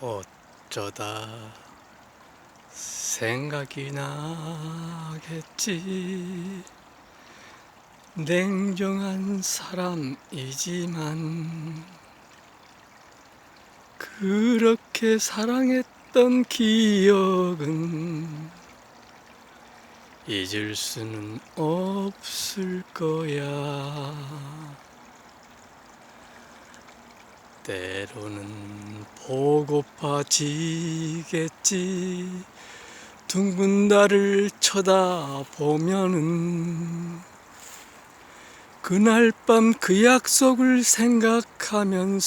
어쩌다 생각이 나겠지 냉정한 사람이지만 그렇게 사랑했던 기억은 잊을 수는 없을 거야. 때로는 보고파지겠지. 둥근 달을 쳐다보면은 그날 밤 그 약속을 생각하면서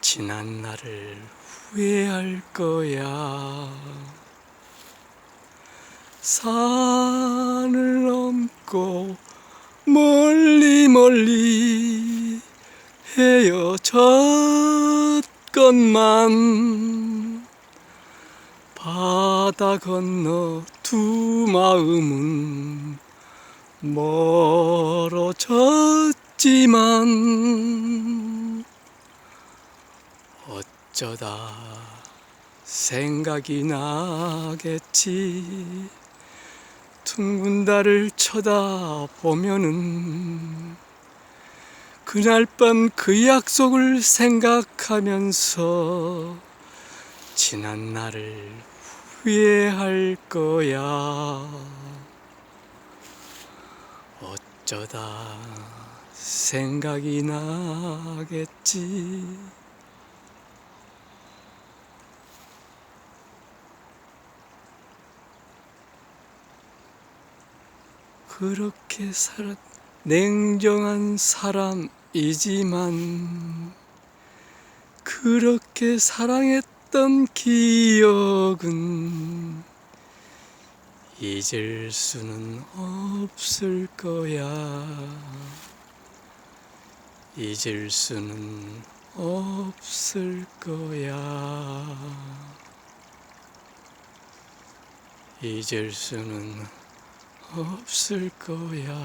지난 날을 후회할 거야. 산을 넘고 멀리 멀리 헤어졌건만. 바다 건너 두 마음은 멀어졌지만 어쩌다 생각이 나겠지. 둥근 달을 쳐다보면은 그날 밤 그 약속을 생각하면서 지난 날을 후회할 거야. 어쩌다 생각이 나겠지. 그렇게 살았 냉정한 사람이지만 그렇게 사랑했던 기억은 잊을 수는 없을 거야. 잊을 수는 없을 거야. 잊을 수는 없을 거야.